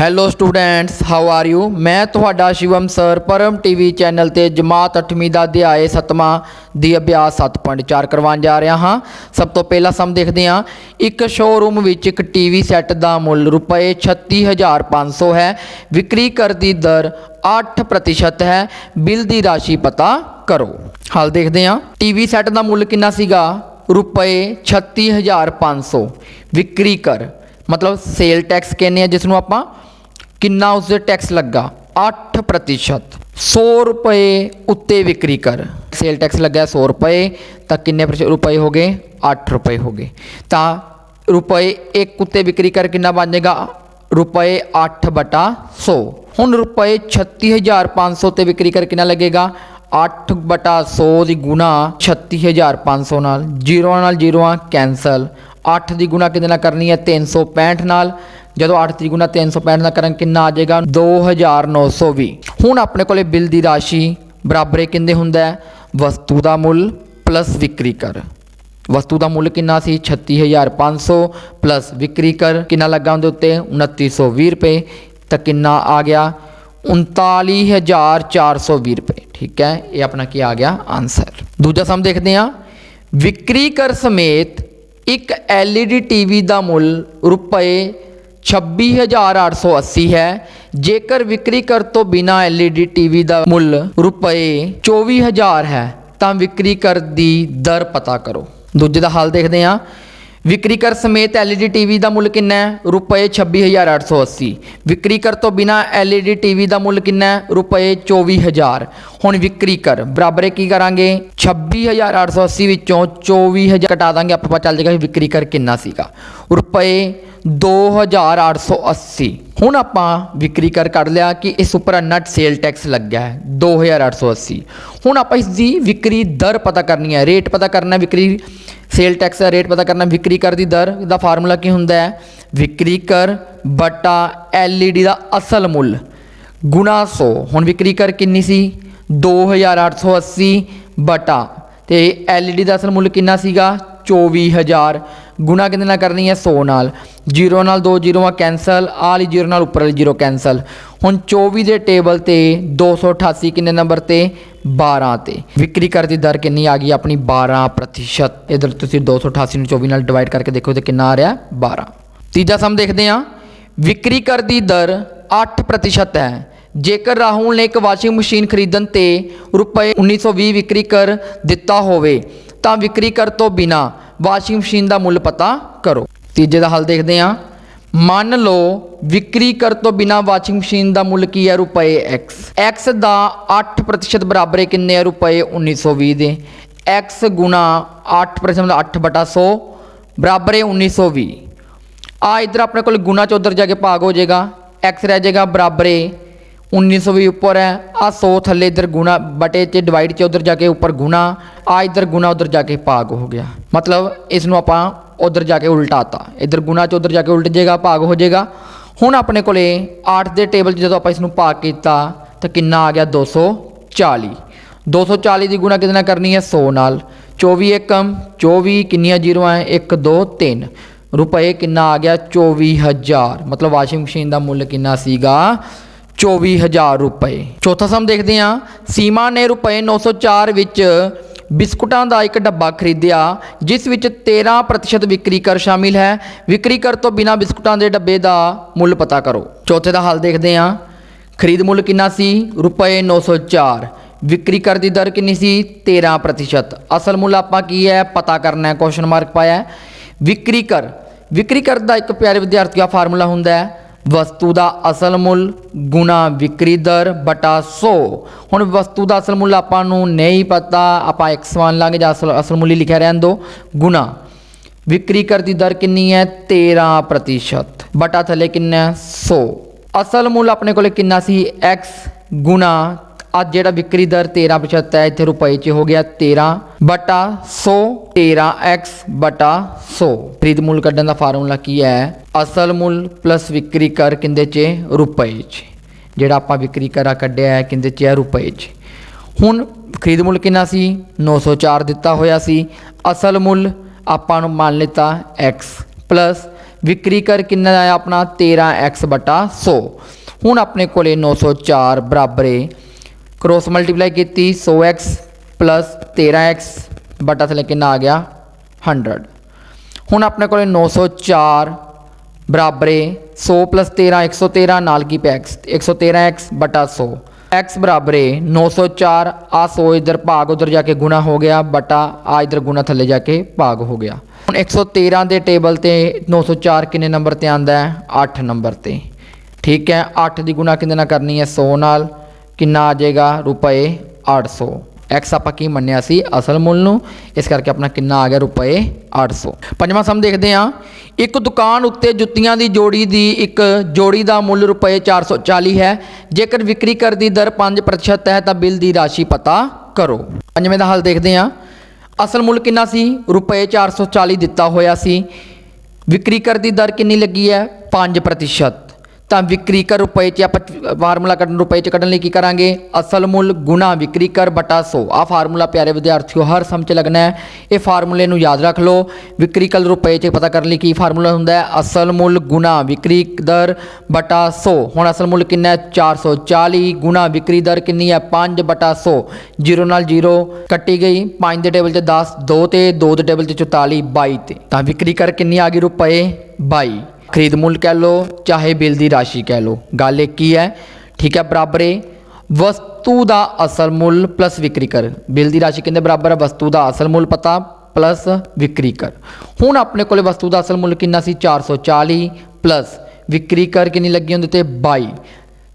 Hello students how are you ਮੈਂ ਤੁਹਾਡਾ Shivam sir Param TV channel ਤੇ ਜਮਾਤ 8ਵੀਂ ਦਾ ਅਧਿਆਏ 7ਵਾਂ ਦੀ ਅਭਿਆਸ 7.4 ਕਰਵਾਉਣ ਜਾ ਰਿਹਾ ਹਾਂ। ਸਭ ਤੋਂ ਪਹਿਲਾਂ ਸਮ ਦੇਖਦੇ ਹਾਂ। ਇੱਕ ਸ਼ੋਰੂਮ ਵਿੱਚ ਇੱਕ ਟੀਵੀ ਸੈੱਟ ਦਾ ਮੁੱਲ ਰੁਪਏ 36500 ਹੈ। ਵਿਕਰੀ ਕਰ ਦੀ ਦਰ 8% ਹੈ। ਬਿੱਲ ਦੀ ਰਾਸ਼ੀ ਪਤਾ ਕਰੋ। ਹਾਲ ਦੇਖਦੇ ਹਾਂ। ਟੀਵੀ ਸੈੱਟ ਦਾ ਮੁੱਲ ਕਿੰਨਾ ਸੀਗਾ? ਰੁਪਏ 36500 ਵਿਕਰੀ ਕਰ। ਮਤਲਬ ਸੇਲ ਟੈਕਸ ਕਹਿੰਦੇ ਆ ਜਿਸ ਨੂੰ ਆਪਾਂ ਕਿੰਨਾ ਉਸ ਦੇ ਟੈਕਸ ਲੱਗਾ 8% 100 ਰੁਪਏ ਉੱਤੇ ਵਿਕਰੀ ਕਰ। ਸੇਲ ਟੈਕਸ ਲੱਗਾ 100 ਰੁਪਏ, ਤਾਂ ਕਿੰਨੇ ਪ੍ਰਤੀਸ਼ਤ ਰੁਪਏ ਹੋ ਗਏ? 8 ਰੁਪਏ ਹੋ ਗਏ। ਤਾਂ ਰੁਪਏ 1 ਉੱਤੇ ਵਿਕਰੀ ਕਰ ਕਿੰਨਾ ਬਣ ਜਾਏਗਾ? ਰੁਪਏ 8 ਬਟਾ 100 ਹੁਣ ਰੁਪਏ 36500 ਤੇ ਵਿਕਰੀ ਕਰ ਕਿੰਨਾ ਲੱਗੇਗਾ? 8 ਬਟਾ 100 ਦੀ ਗੁਣਾ 36500 ਨਾਲ। ਜ਼ੀਰੋ ਨਾਲ ਜ਼ੀਰੋਆਂ ਕੈਨਸਲ 8 ਦੀ ਗੁਣਾ ਕਿਹਦੇ ਨਾਲ ਕਰਨੀ ਹੈ? 365 ਨਾਲ। ਜਦੋਂ 8 ਦੀ ਗੁਣਾ 365 ਦਾ ਕਰਨ ਕਿੰਨਾ ਆ ਜਾਏਗਾ? 2920 ਹੁਣ ਆਪਣੇ ਕੋਲੇ ਬਿੱਲ ਦੀ ਰਾਸ਼ੀ ਬਰਾਬਰ ਕਿੰਨੇ ਹੁੰਦਾ ਵਸਤੂ ਦਾ ਮੁੱਲ ਪਲੱਸ ਵਿਕਰੀ ਕਰ। ਵਸਤੂ ਦਾ ਮੁੱਲ ਕਿੰਨਾ ਸੀ? 36500 ਪਲੱਸ ਵਿਕਰੀ ਕਰ। ਕਿੰਨਾ ਲੱਗਾ ਉਹਦੇ ਉੱਤੇ? 2920 ਰੁਪਏ। ਤਾਂ ਕਿੰਨਾ ਆ ਗਿਆ? 39420 ਰੁਪਏ। ਠੀਕ ਹੈ? ਇਹ ਆਪਣਾ ਕੀ ਆ ਗਿਆ? ਆਨਸਰ ਦੂਜਾ ਸਮ ਦੇਖਦੇ ਹਾਂ। ਵਿਕਰੀ ਕਰ ਸਮੇਤ ਇੱਕ LED ਟੀਵੀ ਦਾ ਮੁੱਲ ਰੁਪਏ 26880 ਹੈ। ਜੇਕਰ ਵਿਕਰੀ ਕਰ ਤੋਂ ਬਿਨਾ LED ਟੀਵੀ ਦਾ ਮੁੱਲ ਰੁਪਏ 24000 ਹੈ, ਤਾਂ ਵਿਕਰੀ ਕਰ ਦੀ ਦਰ ਪਤਾ ਕਰੋ। ਦੂਜੇ ਦਾ ਹਾਲ ਦੇਖਦੇ ਹਾਂ। ਵਿਕਰੀ ਕਰ ਸਮੇਤ LED ਟੀਵੀ ਦਾ ਮੁੱਲ ਕਿੰਨਾ ਹੈ? ਰੁਪਏ 26880 ਵਿਕਰੀ ਕਰ ਤੋਂ ਬਿਨਾ LED ਟੀਵੀ ਦਾ ਮੁੱਲ ਕਿੰਨਾ ਹੈ? ਰੁਪਏ 24000 ਹੁਣ ਵਿਕਰੀ ਕਰ ਬਰਾਬਰ ਕੀ ਕਰਾਂਗੇ? 26880 ਵਿੱਚੋਂ 24000 ਘਟਾ ਦਾਂਗੇ ਆਪਾਂ ਪਤਾ ਚੱਲ ਜਾਏਗਾ ਵੀ ਵਿਕਰੀ ਕਰ ਕਿੰਨਾ ਸੀਗਾ। ਰੁਪਏ 2880 ਹੁਣ ਆਪਾਂ ਵਿਕਰੀ ਕਰ ਕੱਢ ਲਿਆ ਕਿ ਇਸ ਉੱਪਰ ਨਟ ਸੇਲ ਟੈਕਸ ਲੱਗਿਆ ਹੈ 2880 ਹੁਣ ਆਪਾਂ ਇਸ ਦੀ ਵਿਕਰੀ ਦਰ ਪਤਾ ਕਰਨੀ ਹੈ ਰੇਟ ਪਤਾ ਕਰਨਾ ਵਿਕਰੀ ਸੇਲ ਟੈਕਸ ਦਾ ਰੇਟ ਪਤਾ ਕਰਨਾ, ਵਿਕਰੀ ਕਰ ਦੀ ਦਰ ਦਾ ਫਾਰਮੂਲਾ ਕੀ ਹੁੰਦਾ ਹੈ? ਵਿਕਰੀ ਕਰ ਬਟਾ LED ਦਾ ਅਸਲ ਮੁੱਲ, ਗੁਣਾ 100 ਹੁਣ ਵਿਕਰੀ ਕਰ ਕਿੰਨੀ ਸੀ? 2880 ਬਟਾ। ਤੇ LED ਦਾ ਅਸਲ ਮੁੱਲ ਕਿੰਨਾ ਸੀਗਾ? 24000 ਗੁਣਾ ਕਿੰਨੇ ਨਾਲ ਕਰਨੀ ਹੈ? 100 ਨਾਲ। 0 ਨਾਲ ਦੋ ਜ਼ੀਰੋਆਂ ਕੈਨਸਲ ਆਹ ਵਾਲੀ 0 ਨਾਲ ਉੱਪਰ ਵਾਲੀ 0 ਕੈਨਸਲ ਹੁਣ 24 ਦੇ ਟੇਬਲ ਤੇ 288 ਕਿੰਨੇ ਨੰਬਰ ਤੇ? 12 ਤੇ। ਵਿਕਰੀ ਕਰ ਦੀ ਦਰ ਕਿੰਨੀ ਆ ਗਈ? ਆਪਣੀ 12% ਇਧਰ ਤੁਸੀਂ 288 ਨੂੰ 24 ਨਾਲ ਡਿਵਾਈਡ ਕਰਕੇ ਦੇਖੋ ਤੇ ਕਿੰਨਾ ਆ ਰਿਹਾ? 12 ਤੀਜਾ ਸਮ ਦੇਖਦੇ ਹਾਂ। ਵਿਕਰੀ ਕਰ ਦੀ ਦਰ 8% ਹੈ। ਜੇਕਰ ਰਾਹੁਲ ਨੇ ਇੱਕ ਵਾਸ਼ਿੰਗ ਮਸ਼ੀਨ ਖਰੀਦਣ ਤੇ ਰੁਪਏ 1920 ਵਿਕਰੀ ਕਰ ਦਿੱਤਾ ਹੋਵੇ, ਤਾਂ ਵਿਕਰੀ ਕਰ ਤੋਂ ਬਿਨਾ ਵਾਸ਼ਿੰਗ ਮਸ਼ੀਨ ਦਾ ਮੁੱਲ ਪਤਾ ਕਰੋ। ਤੀਜੇ ਦਾ ਹੱਲ ਦੇਖਦੇ ਹਾਂ। ਮੰਨ ਲਓ ਵਿਕਰੀ ਕਰ ਤੋਂ ਬਿਨਾ ਵਾਸ਼ਿੰਗ ਮਸ਼ੀਨ ਦਾ ਮੁੱਲ ਕੀ ਹੈ? ਰੁਪਏ x x ਦਾ 8% ਬਰਾਬਰ ਕਿੰਨੇ ਹੈ ਰੁਪਏ 1920 ਦੇ। X ਗੁਣਾ 8% ਦਾ 8 ਬਟਾ 100 ਬਰਾਬਰ ਹੈ 1920 ਆ ਇਧਰ ਆਪਣੇ ਕੋਲ ਗੁਣਾ ਚ ਉਧਰ ਜਾ ਕੇ ਭਾਗ ਹੋ ਜਾਏਗਾ। X ਰਹਿ ਜਾਏਗਾ ਬਰਾਬਰ ਹੈ 1920 ਉੱਪਰ ਹੈ। ਆ 100 ਥੱਲੇ ਇਧਰ ਗੁਣਾ, ਬਟੇ ਚ ਡਿਵਾਈਡ ਚ, ਉਧਰ ਜਾ ਕੇ ਉੱਪਰ ਗੁਣਾ ਆ ਇਧਰ ਗੁਣਾ, ਉਧਰ ਜਾ ਕੇ ਭਾਗ ਹੋ ਗਿਆ। ਮਤਲਬ ਇਸ ਨੂੰ ਆਪਾਂ ਉਧਰ ਜਾ ਕੇ ਉਲਟਾਤਾ। ਇਧਰ ਗੁਣਾ ਚ, ਉਧਰ ਜਾ ਕੇ ਉਲਟ ਜਾਏਗਾ, ਭਾਗ ਹੋ ਜਾਏਗਾ। ਹੁਣ ਆਪਣੇ ਕੋਲੇ 8 ਦੇ ਟੇਬਲ 'ਚ ਜਦੋਂ ਆਪਾਂ ਇਸ ਨੂੰ ਭਾਗ ਕੀਤਾ, ਤਾਂ ਕਿੰਨਾ ਆ ਗਿਆ? 240 240 ਦੀ ਗੁਣਾ ਕਿਹਦੇ ਨਾਲ ਕਰਨੀ ਹੈ? 100 ਨਾਲ। 24 ਏਕਮ 24 ਕਿੰਨੀਆਂ ਜ਼ੀਰੋਆਂ ਹੈ? 1 2 3 ਰੁਪਏ ਕਿੰਨਾ ਆ ਗਿਆ? 24000 ਮਤਲਬ ਵਾਸ਼ਿੰਗ ਮਸ਼ੀਨ ਦਾ ਮੁੱਲ ਕਿੰਨਾ ਸੀਗਾ? 24000 ਰੁਪਏ। ਚੌਥਾ ਸਮ ਦੇਖਦੇ ਹਾਂ। ਸੀਮਾ ਨੇ ਰੁਪਏ 904 ਵਿੱਚ ਬਿਸਕੁਟਾਂ ਦਾ ਇੱਕ ਡੱਬਾ ਖਰੀਦਿਆ, ਜਿਸ ਵਿੱਚ 13% ਵਿਕਰੀ ਕਰ ਸ਼ਾਮਿਲ ਹੈ। ਵਿਕਰੀ ਕਰ ਤੋਂ ਬਿਨਾ ਬਿਸਕੁਟਾਂ ਦੇ ਡੱਬੇ ਦਾ ਮੁੱਲ ਪਤਾ ਕਰੋ। ਚੌਥੇ ਦਾ ਹੱਲ ਦੇਖਦੇ ਹਾਂ। ਖਰੀਦ ਮੁੱਲ ਕਿੰਨਾ ਸੀ? ਰੁਪਏ 904 ਵਿਕਰੀ ਕਰ ਦੀ ਦਰ ਕਿੰਨੀ ਸੀ? 13% ਅਸਲ ਮੁੱਲ ਆਪਾਂ ਕੀ ਹੈ? ਪਤਾ ਕਰਨਾ ਹੈ ਕੁਐਸਚਨ ਮਾਰਕ ਪਾਇਆ ਵਿਕਰੀ ਕਰ। ਵਿਕਰੀ ਕਰ ਦਾ ਇੱਕ ਪਿਆਰੇ ਵਿਦਿਆਰਥੀ ਦਾ ਫਾਰਮੂਲਾ ਹੁੰਦਾ ਹੈ। ਵਸਤੂ ਦਾ ਅਸਲ ਮੁੱਲ ਗੁਣਾ ਵਿਕਰੀ ਦਰ ਬਟਾ 100 ਹੁਣ ਵਸਤੂ ਦਾ ਅਸਲ ਮੁੱਲ ਆਪਾਂ ਨੂੰ ਨਹੀਂ ਪਤਾ, ਆਪਾਂ x ਮੰਨ ਲਾਂਗੇ ਜਾਂ ਅਸਲ ਅਸਲ ਮੁੱਲ ਹੀ ਲਿਖਿਆ ਰਹਿਣ ਦੋ। ਗੁਣਾ। ਵਿਕਰੀ ਕਰ ਦੀ ਦਰ ਕਿੰਨੀ ਹੈ? 13% ਬਟਾ ਥੱਲੇ ਕਿੰਨਾ ਹੈ? 100 ਅਸਲ ਮੁੱਲ ਆਪਣੇ ਕੋਲੇ ਕਿੰਨਾ ਸੀ? X ਗੁਣਾ। ਅੱਜ ਜਿਹੜਾ ਵਿਕਰੀ ਦਰ 13% ਹੈ, ਇੱਥੇ ਰੁਪਏ 'ਚ ਹੋ ਗਿਆ 13 ਬਟਾ 100 13x ਬਟਾ 100 ਖਰੀਦ ਮੁੱਲ ਕੱਢਣ ਦਾ ਫਾਰਮੂਲਾ ਕੀ ਹੈ? ਅਸਲ ਮੁੱਲ ਪਲੱਸ ਵਿਕਰੀ ਕਰ ਕਿੰਦੇ 'ਚ ਰੁਪਏ 'ਚ। ਜਿਹੜਾ ਆਪਾਂ ਵਿਕਰੀ ਕਰਾ ਕੱਢਿਆ ਹੈ, ਕਿੰਦੇ 'ਚ ਹੈ? ਰੁਪਏ 'ਚ। ਹੁਣ ਖਰੀਦ ਮੁੱਲ ਕਿੰਨਾ ਸੀ? 904 ਦਿੱਤਾ ਹੋਇਆ ਸੀ। ਅਸਲ ਮੁੱਲ ਆਪਾਂ ਨੂੰ ਮੰਨ ਲਿੱਤਾ x ਪਲੱਸ ਵਿਕਰੀ ਕਰ ਕਿੰਨਾ ਆਇਆ ਆਪਣਾ? 13x ਬਟਾ 100 ਹੁਣ ਆਪਣੇ ਕੋਲੇ 904 ਬਰਾਬਰ ਹੈ। ਕ੍ਰੋਸ ਮਲਟੀਪਲਾਈ ਕੀਤੀ 100x ਪਲੱਸ 13x ਬਟਾ ਥੱਲੇ ਕਿੰਨਾ ਆ ਗਿਆ? 100 ਹੁਣ ਆਪਣੇ ਕੋਲੇ 904 ਬਰਾਬਰ ਹੈ 100 ਪਲੱਸ 13 113 ਨਾਲ ਕੀ ਪਿਆ? x 113x ਬਟਾ 100 x ਬਰਾਬਰ ਹੈ 904 ਆ 100 ਇਧਰ ਭਾਗ ਉਧਰ ਜਾ ਕੇ ਗੁਣਾ ਹੋ ਗਿਆ ਬਟਾ ਆ ਇਧਰ ਗੁਣਾ ਥੱਲੇ ਜਾ ਕੇ ਭਾਗ ਹੋ ਗਿਆ। ਹੁਣ 113 ਦੇ ਟੇਬਲ ਤੇ 904 ਕਿੰਨੇ ਨੰਬਰ ਤੇ ਆਂਦਾ ਹੈ? 8 ਨੰਬਰ ਤੇ। ਠੀਕ ਹੈ 8 ਦੀ ਗੁਣਾ ਕਿੰਨੇ ਨਾਲ ਕਰਨੀ ਹੈ? 100 ਨਾਲ। ਕਿੰਨਾ ਆ ਜਾਏਗਾ? ਰੁਪਏ 800 x ਆਪਾਂ ਕੀ ਮੰਨਿਆ ਸੀ? ਅਸਲ ਮੁੱਲ ਨੂੰ। ਇਸ ਕਰਕੇ ਆਪਣਾ ਕਿੰਨਾ ਆ ਗਿਆ? ਰੁਪਏ 800 ਪੰਜਵਾਂ ਸਮ ਦੇਖਦੇ ਹਾਂ। ਇੱਕ ਦੁਕਾਨ ਉੱਤੇ ਜੁੱਤੀਆਂ ਦੀ ਜੋੜੀ ਦੀ ਇੱਕ ਜੋੜੀ ਦਾ ਮੁੱਲ ਰੁਪਏ 440 ਹੈ। ਜੇਕਰ ਵਿਕਰੀ ਕਰ ਦੀ ਦਰ 5% ਹੈ, ਤਾਂ ਬਿੱਲ ਦੀ ਰਾਸ਼ੀ ਪਤਾ ਕਰੋ। ਪੰਜਵੇਂ ਦਾ ਹੱਲ ਦੇਖਦੇ ਹਾਂ। ਅਸਲ ਮੁੱਲ ਕਿੰਨਾ ਸੀ? ਰੁਪਏ 440 ਦਿੱਤਾ ਹੋਇਆ ਸੀ। ਵਿਕਰੀ ਕਰ ਦੀ ਦਰ ਕਿੰਨੀ ਲੱਗੀ ਹੈ? 5% ਤਾਂ ਵਿਕਰੀ ਕਰ ਰੁਪਏ 'ਚ ਆਪਾਂ ਫਾਰਮੂਲਾ ਕੱਢਣ, ਰੁਪਏ 'ਚ ਕੱਢਣ ਲਈ ਕੀ ਕਰਾਂਗੇ? ਅਸਲ ਮੁੱਲ ਗੁਣਾ ਵਿਕਰੀ ਕਰ ਬਟਾ 100 ਆ ਫਾਰਮੂਲਾ ਪਿਆਰੇ ਵਿਦਿਆਰਥੀਓ, ਹਰ ਸਮ 'ਚ ਲੱਗਣਾ ਹੈ। ਇਹ ਫਾਰਮੂਲੇ ਨੂੰ ਯਾਦ ਰੱਖ ਲਓ। ਵਿਕਰੀ ਕਰ ਰੁਪਏ 'ਚ ਪਤਾ ਕਰਨ ਲਈ ਕੀ ਫਾਰਮੂਲਾ ਹੁੰਦਾ ਹੈ? ਅਸਲ ਮੁੱਲ ਗੁਣਾ ਵਿਕਰੀ ਦਰ ਬਟਾ 100 ਹੁਣ ਅਸਲ ਮੁੱਲ ਕਿੰਨਾ ਹੈ? 440 ਗੁਣਾ ਵਿਕਰੀ ਦਰ ਕਿੰਨੀ ਹੈ? 5 ਬਟਾ 100 0 ਨਾਲ 0 ਕੱਟੀ ਗਈ। 5 ਦੇ ਟੇਬਲ 'ਚ 10 2 ਤੇ 2 ਦੇ ਟੇਬਲ 'ਚ 44 22 ਤੇ। ਤਾਂ ਵਿਕਰੀ ਕਰ ਕਿੰਨੀ ਆ ਗਈ ਰੁਪਏ? 22 ਖਰੀਦ ਮੁੱਲ ਕਹਿ ਲਓ, ਚਾਹੇ ਬਿੱਲ ਦੀ ਰਾਸ਼ੀ ਕਹਿ ਲਓ। ਗੱਲ ਇੱਕ ਹੀ ਹੈ, ਠੀਕ ਹੈ ਬਰਾਬਰ? ਹੈ ਵਸਤੂ ਦਾ ਅਸਲ ਮੁੱਲ ਪਲੱਸ ਵਿਕਰੀ ਕਰ। ਬਿੱਲ ਦੀ ਰਾਸ਼ੀ ਕਿੰਨੇ ਬਰਾਬਰ ਹੈ? ਵਸਤੂ ਦਾ ਅਸਲ ਮੁੱਲ ਪਤਾ ਪਲੱਸ ਵਿਕਰੀ ਕਰ। ਹੁਣ ਆਪਣੇ ਕੋਲੇ ਵਸਤੂ ਦਾ ਅਸਲ ਮੁੱਲ ਕਿੰਨਾ ਸੀ? 440 ਪਲੱਸ ਵਿਕਰੀ ਕਰ ਕਿੰਨੀ ਲੱਗੀ ਹੁੰਦੀ ਤੇ? 22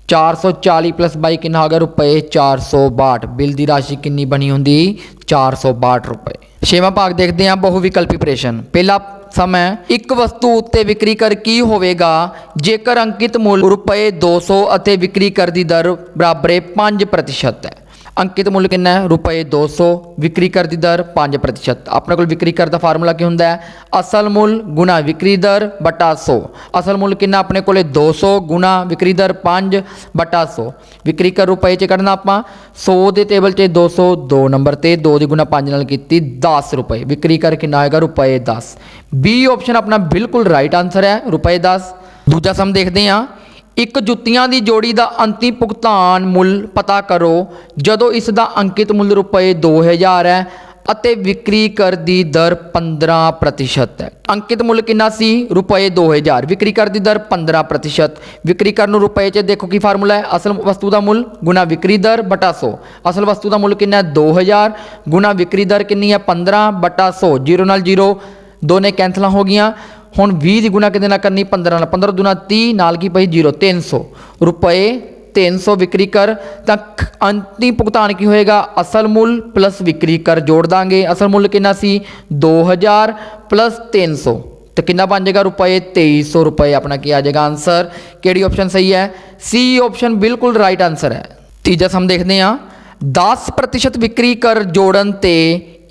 440 ਪਲੱਸ 22 ਕਿੰਨਾ ਹੋ ਗਿਆ ਰੁਪਏ? 462 ਬਿੱਲ ਦੀ ਰਾਸ਼ੀ ਕਿੰਨੀ ਬਣੀ ਹੁੰਦੀ? 462 ਰੁਪਏ। ਛੇਵਾਂ ਭਾਗ ਦੇਖਦੇ ਹਾਂ ਬਹੁ ਵਿਕਲਪੀ ਪ੍ਰਸ਼ਨ। ਪਹਿਲਾ ਸਮ ਇੱਕ ਵਸਤੂ ਉੱਤੇ ਵਿਕਰੀ ਕਰ ਕੀ ਹੋਵੇਗਾ? ਜੇਕਰ ਅੰਕਿਤ ਮੁੱਲ ਰੁਪਏ 200 ਅਤੇ ਵਿਕਰੀ ਕਰ ਦੀ ਦਰ ਬਰਾਬਰ ਹੈ 5% ਹੈ। ਅੰਕਿਤ ਮੁੱਲ ਕਿੰਨਾ ਹੈ? ਰੁਪਏ 200 ਵਿਕਰੀ ਕਰ ਦੀ ਦਰ 5% ਆਪਣੇ ਕੋਲ ਵਿਕਰੀ ਕਰ ਦਾ ਫਾਰਮੂਲਾ ਕੀ ਹੁੰਦਾ ਹੈ? ਅਸਲ ਮੁੱਲ ਗੁਣਾ ਵਿਕਰੀ ਦਰ ਬਟਾ 100 ਅਸਲ ਮੁੱਲ ਕਿੰਨਾ ਆਪਣੇ ਕੋਲੇ? 200 ਗੁਣਾ ਵਿਕਰੀ ਦਰ 5 ਬਟਾ 100 ਵਿਕਰੀ ਕਰ ਰੁਪਏ ਚ ਕੱਢਣਾ ਆਪਾਂ। 100 ਦੇ ਟੇਬਲ 'ਚ 200 2 ਨੰਬਰ ਤੇ 2 ਦੀ ਗੁਣਾ 5 ਨਾਲ ਕੀਤੀ 10 ਰੁਪਏ। ਵਿਕਰੀ ਕਰ ਕਿੰਨਾ ਆਏਗਾ ਰੁਪਏ 10 ਬੀ ਆਪਸ਼ਨ ਆਪਣਾ ਬਿਲਕੁਲ ਰਾਈਟ ਆਨਸਰ ਹੈ। ਰੁਪਏ 10 ਦੂਜਾ ਸਮ ਦੇਖਦੇ ਹਾਂ। ਇੱਕ ਜੁੱਤੀਆਂ ਦੀ ਜੋੜੀ ਦਾ ਅੰਤਿਮ ਭੁਗਤਾਨ ਮੁੱਲ ਪਤਾ ਕਰੋ, ਜਦੋਂ ਇਸ ਦਾ ਅੰਕਿਤ ਮੁੱਲ ਰੁਪਏ 2000 ਹੈ ਅਤੇ ਵਿਕਰੀ ਕਰ ਦੀ ਦਰ 15% ਹੈ। ਅੰਕਿਤ ਮੁੱਲ ਕਿੰਨਾ ਸੀ? ਰੁਪਏ 2000 ਵਿਕਰੀ ਕਰ ਦੀ ਦਰ 15% ਵਿਕਰੀ ਕਰ ਨੂੰ ਰੁਪਏ 'ਚ ਦੇਖੋ ਕੀ ਫਾਰਮੂਲਾ ਹੈ। ਅਸਲ ਵਸਤੂ ਦਾ ਮੁੱਲ ਗੁਣਾ ਵਿਕਰੀ ਦਰ ਬਟਾ 100 ਅਸਲ ਵਸਤੂ ਦਾ ਮੁੱਲ ਕਿੰਨਾ ਹੈ? 2000 ਗੁਣਾ ਵਿਕਰੀ ਦਰ ਕਿੰਨੀ ਹੈ? 15 ਬਟਾ 100 0 ਨਾਲ 0 ਦੋਨੇ ਕੈਂਸਲ ਹੋ ਗਈਆਂ। ਹੁਣ 20 ਦੀ ਗੁਣਾ ਕਿਹਦੇ ਨਾਲ ਕਰਨੀ 15 ਨਾਲ 15 ਦੁਨਾ 30 ਨਾਲ ਕੀ ਪਈ 0 300 ਰੁਪਏ 300 ਵਿਕਰੀ ਕਰ ਤਾਂ ਖ- ਅੰਤਿਮ ਭੁਗਤਾਨ ਕੀ ਹੋਏਗਾ ਅਸਲ ਮੁੱਲ ਪਲੱਸ ਵਿਕਰੀ ਕਰ ਜੋੜ ਦਾਂਗੇ ਅਸਲ ਮੁੱਲ ਕਿੰਨਾ ਸੀ 2000 ਪਲੱਸ 300 ਤੇ ਕਿੰਨਾ ਬਣ ਜਾਏਗਾ ਰੁਪਏ 2300 ਰੁਪਏ ਆਪਣਾ ਕੀ ਆ ਜਾਏਗਾ ਆਨਸਰ ਕਿਹੜੀ ਆਪਸ਼ਨ ਸਹੀ ਹੈ ਸੀ ਆਪਸ਼ਨ ਬਿਲਕੁਲ ਰਾਈਟ ਆਨਸਰ ਹੈ ਤੀਜਾ ਸਮ ਦੇਖਦੇ ਹਾਂ 10% ਵਿਕਰੀ ਕਰ ਜੋੜਨ ਤੇ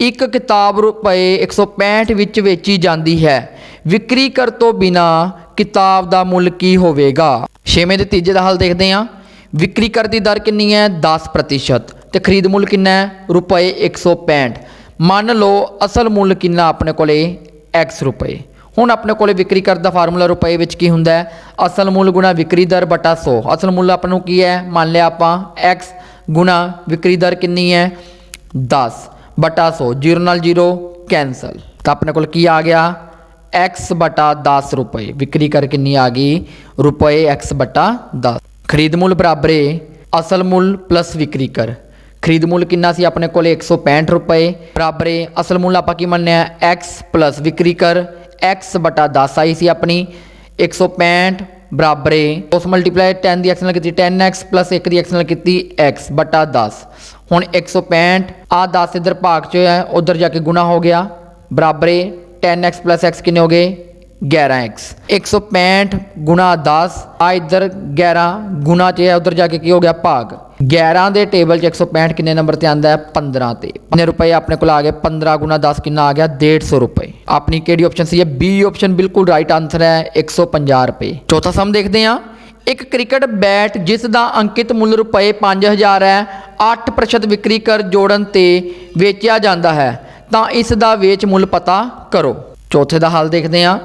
ਇੱਕ ਕਿਤਾਬ ਰੁਪਏ 165 ਵਿੱਚ ਵੇਚੀ ਜਾਂਦੀ ਹੈ। ਵਿਕਰੀ ਕਰ ਤੋਂ ਬਿਨਾ ਕਿਤਾਬ ਦਾ ਮੁੱਲ ਕੀ ਹੋਵੇਗਾ? ਛੇਵੇਂ ਦੇ ਤੀਜੇ ਦਾ ਹੱਲ ਦੇਖਦੇ ਹਾਂ। ਵਿਕਰੀ ਕਰ ਦੀ ਦਰ ਕਿੰਨੀ ਹੈ? 10% ਤੇ ਖਰੀਦ ਮੁੱਲ ਕਿੰਨਾ ਹੈ? ਰੁਪਏ 165 ਮੰਨ ਲਓ ਅਸਲ ਮੁੱਲ ਕਿੰਨਾ ਆਪਣੇ ਕੋਲੇ? X ਰੁਪਏ। ਹੁਣ ਆਪਣੇ ਕੋਲੇ ਵਿਕਰੀ ਕਰ ਦਾ ਫਾਰਮੂਲਾ ਰੁਪਏ ਵਿੱਚ ਕੀ ਹੁੰਦਾ ਹੈ? ਅਸਲ ਮੁੱਲ ਗੁਣਾ ਵਿਕਰੀ ਦਰ ਬਟਾ 100 ਅਸਲ ਮੁੱਲ ਆਪਾਂ ਨੂੰ ਕੀ ਹੈ? ਮੰਨ ਲਿਆ ਆਪਾਂ x ਗੁਣਾ ਵਿਕਰੀ ਦਰ ਕਿੰਨੀ ਹੈ? 10 ਬਟਾ 100 0 ਨਾਲ 0 ਕੈਂਸਲ। ਤਾਂ ਆਪਣੇ ਕੋਲ ਕੀ ਆ ਗਿਆ? X ਬਟਾ 10 ਰੁਪਏ। ਵਿਕਰੀ ਕਰ ਕਿੰਨੀ ਆ ਗਈ? ਰੁਪਏ x ਬਟਾ 10 ਖਰੀਦ ਮੁੱਲ ਬਰਾਬਰ ਹੈ ਅਸਲ ਮੁੱਲ ਪਲੱਸ ਵਿਕਰੀ ਕਰ। ਖਰੀਦ ਮੁੱਲ ਕਿੰਨਾ ਸੀ ਆਪਣੇ ਕੋਲੇ? 165 ਰੁਪਏ। ਬਰਾਬਰ ਹੈ ਅਸਲ ਮੁੱਲ ਆਪਾਂ ਕੀ ਮੰਨਿਆ? X ਪਲੱਸ ਵਿਕਰੀ ਕਰ। X ਬਟਾ 10 ਆਈ ਸੀ ਆਪਣੀ। 165 ਬਰਾਬਰ ਹੈ ਉਸ ਮਲਟੀਪਲਾਈ 10 ਦੀ x ਨਾਲ ਕੀਤੀ 10x ਪਲੱਸ 1 ਦੀ ਐਕਸ ਨਾਲ ਕੀਤੀ x, ਬਟਾ 10 ਹੁਣ 165 ਆ 10 ਇਧਰ ਭਾਗ ਚ ਹੈ, ਉਧਰ ਜਾ ਕੇ ਗੁਣਾ ਹੋ ਗਿਆ। ਬਰਾਬਰ ਹੈ 10x ਪਲੱਸ x ਕਿੰਨੇ ਹੋ ਗਏ? 11x 165 ਗੁਣਾ 10 ਆ ਇਧਰ 11 ਗੁਣਾ ਚ ਹੈ, ਉਧਰ ਜਾ ਕੇ ਕੀ ਹੋ ਗਿਆ? ਭਾਗ। 11 ਦੇ ਟੇਬਲ ਚ 165 ਕਿੰਨੇ ਨੰਬਰ ਤੇ ਆਂਦਾ ਹੈ? 15 ਤੇ। ਕਿੰਨੇ ਰੁਪਏ ਆਪਣੇ ਕੋਲ ਆ ਗਏ? 15 ਗੁਣਾ 10 ਕਿੰਨਾ ਆ ਗਿਆ? 150 ਰੁਪਏ। ਆਪਣੀ ਕਿਹੜੀ ਆਪਸ਼ਨ ਸੀ? ਹੈ ਬੀ ਆਪਸ਼ਨ ਬਿਲਕੁਲ ਰਾਈਟ ਆਨਸਰ ਹੈ। 150 ਰੁਪਏ। ਚੌਥਾ ਸਮ ਦੇਖਦੇ ਹਾਂ। ਇੱਕ ਕ੍ਰਿਕਟ ਬੈਟ ਜਿਸ ਦਾ ਅੰਕਿਤ ਮੁੱਲ ਰੁਪਏ 5000 ਹੈ 8% ਵਿਕਰੀ ਕਰ ਜੋੜਨ ਤੇ ਵੇਚਿਆ ਜਾਂਦਾ ਹੈ, ਤਾਂ ਇਸ ਦਾ ਵੇਚ ਮੁੱਲ ਪਤਾ ਕਰੋ। ਚੌਥੇ ਦਾ ਹੱਲ ਦੇਖਦੇ ਹਾਂ।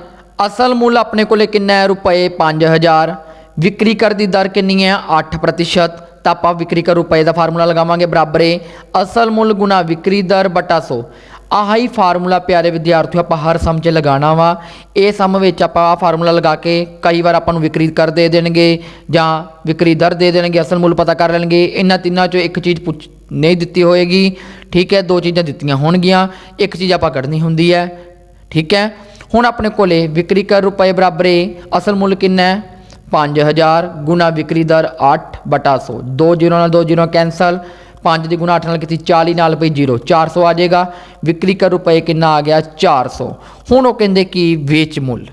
ਅਸਲ ਮੁੱਲ ਆਪਣੇ ਕੋਲੇ ਕਿੰਨਾ ਹੈ? ਰੁਪਏ 5000 ਵਿਕਰੀ ਕਰ ਦੀ ਦਰ ਕਿੰਨੀ ਹੈ? 8% ਤਾਂ ਆਪਾਂ ਵਿਕਰੀ ਕਰ ਰੁਪਏ ਦਾ ਫਾਰਮੂਲਾ ਲਗਾਵਾਂਗੇ, ਬਰਾਬਰ ਹੈ ਅਸਲ ਮੁੱਲ ਗੁਣਾ ਵਿਕਰੀ ਦਰ ਬਟਾ 100 ਆਹ ਹੀ ਫਾਰਮੂਲਾ ਪਿਆਰੇ ਵਿਦਿਆਰਥੀਓ, ਆਪਾਂ ਹਰ ਸਮ 'ਚ ਲਗਾਉਣਾ ਵਾ। ਇਹ ਸਮ ਵਿੱਚ ਆਪਾਂ ਆਹ ਫਾਰਮੂਲਾ ਲਗਾ ਕੇ ਕਈ ਵਾਰ ਆਪਾਂ ਨੂੰ ਵਿਕਰੀ ਕਰ ਦੇ ਦੇਣਗੇ ਜਾਂ ਵਿਕਰੀ ਦਰ ਦੇ ਦੇਣਗੇ, ਅਸਲ ਮੁੱਲ ਪਤਾ ਕਰ ਲੈਣਗੇ। ਇਹਨਾਂ ਤਿੰਨਾਂ 'ਚੋਂ ਇੱਕ ਚੀਜ਼ ਪੁੱਛ ਨਹੀਂ ਦਿੱਤੀ ਹੋਏਗੀ। ਠੀਕ ਹੈ, ਦੋ ਚੀਜ਼ਾਂ ਦਿੱਤੀਆਂ ਹੋਣਗੀਆਂ। ਇੱਕ ਚੀਜ਼ ਆਪਾਂ ਕੱਢਣੀ ਹੁੰਦੀ ਹੈ। ਠੀਕ ਹੈ? ਹੁਣ ਆਪਣੇ ਕੋਲੇ ਵਿਕਰੀ ਕਰ ਰੁਪਏ ਬਰਾਬਰ ਹੈ ਅਸਲ ਮੁੱਲ ਕਿੰਨਾ ਹੈ? 5000 ਗੁਣਾ ਵਿਕਰੀ ਦਰ 8 ਬਟਾ 100 ਦੋ ਜ਼ੀਰੋ ਨਾਲ ਦੋ ਜ਼ੀਰੋ ਕੈਨਸਲ 5 ਦੀ ਗੁਣਾ 8 ਨਾਲ ਕੀਤੀ 40 ਨਾਲ ਪਈ 0 400 ਆ ਜਾਏਗਾ। ਵਿਕਰੀ ਕਰ ਰੁਪਏ ਕਿੰਨਾ ਆ ਗਿਆ? 400 ਹੁਣ ਉਹ ਕਹਿੰਦੇ ਕਿ ਵੇਚ ਮੁੱਲ।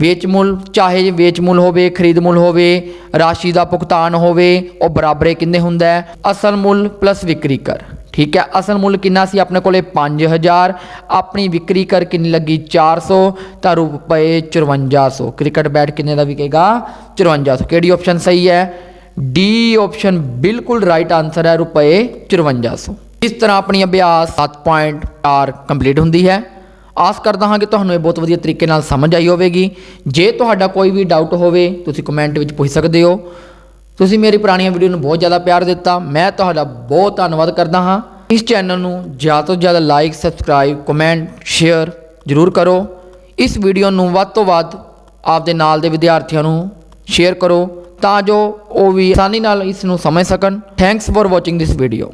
ਵੇਚ ਮੁੱਲ, ਚਾਹੇ ਜੇ ਵੇਚ ਮੁੱਲ ਹੋਵੇ, ਖਰੀਦ ਮੁੱਲ ਹੋਵੇ, ਰਾਸ਼ੀ ਦਾ ਭੁਗਤਾਨ ਹੋਵੇ, ਉਹ ਬਰਾਬਰੇ ਕਿੰਨੇ ਹੁੰਦਾ ਹੈ? ਅਸਲ ਮੁੱਲ ਪਲੱਸ ਵਿਕਰੀ ਕਰ। ਠੀਕ ਹੈ, ਅਸਲ ਮੁੱਲ ਕਿੰਨਾ ਸੀ? ਆਪਣੇ ਕੋਲੇ 5000 ਆਪਣੀ ਵਿਕਰੀ ਕਰ ਕਿੰਨੀ ਲੱਗੀ? 400 ਤਾਂ ਰੁਪਏ 5400 ਕ੍ਰਿਕਟ ਬੈਟ ਕਿੰਨੇ ਦਾ ਵਿਕੇਗਾ? 5400 ਕਿਹੜੀ ਆਪਸ਼ਨ ਸਹੀ ਹੈ? ਡੀ ਆਪਸ਼ਨ ਬਿਲਕੁਲ ਰਾਈਟ ਆਨਸਰ ਹੈ ਰੁਪਏ 5400 ਇਸ ਤਰ੍ਹਾਂ ਆਪਣੀ ਅਭਿਆਸ 7.4 ਕੰਪਲੀਟ ਹੁੰਦੀ ਹੈ। ਆਸ ਕਰਦਾ ਹਾਂ ਕਿ ਤੁਹਾਨੂੰ ਇਹ ਬਹੁਤ ਵਧੀਆ ਤਰੀਕੇ ਨਾਲ ਸਮਝ ਆਈ ਹੋਵੇਗੀ। ਜੇ ਤੁਹਾਡਾ ਕੋਈ ਵੀ ਡਾਊਟ ਹੋਵੇ, ਤੁਸੀਂ ਕਮੈਂਟ ਵਿੱਚ ਪੁੱਛ ਸਕਦੇ ਹੋ। ਤੁਸੀਂ ਮੇਰੀ ਪੁਰਾਣੀਆਂ ਵੀਡੀਓ ਨੂੰ ਬਹੁਤ ਜ਼ਿਆਦਾ ਪਿਆਰ ਦਿੱਤਾ। ਮੈਂ ਤੁਹਾਡਾ ਬਹੁਤ ਧੰਨਵਾਦ ਕਰਦਾ ਹਾਂ। ਇਸ ਚੈਨਲ ਨੂੰ ਜ਼ਿਆਦਾ ਤੋਂ ਜ਼ਿਆਦਾ ਲਾਈਕ ਸਬਸਕ੍ਰਾਈਬ ਕਮੈਂਟ ਸ਼ੇਅਰ ਜ਼ਰੂਰ ਕਰੋ। ਇਸ ਵੀਡੀਓ ਨੂੰ ਵੱਧ ਤੋਂ ਵੱਧ ਆਪਦੇ ਨਾਲ ਦੇ ਵਿਦਿਆਰਥੀਆਂ ਨੂੰ ਸ਼ੇਅਰ ਕਰੋ ਤਾਂ ਜੋ ਉਹ ਵੀ ਆਸਾਨੀ ਨਾਲ ਇਸ ਨੂੰ ਸਮਝ ਸਕਣ। Thanks for watching this video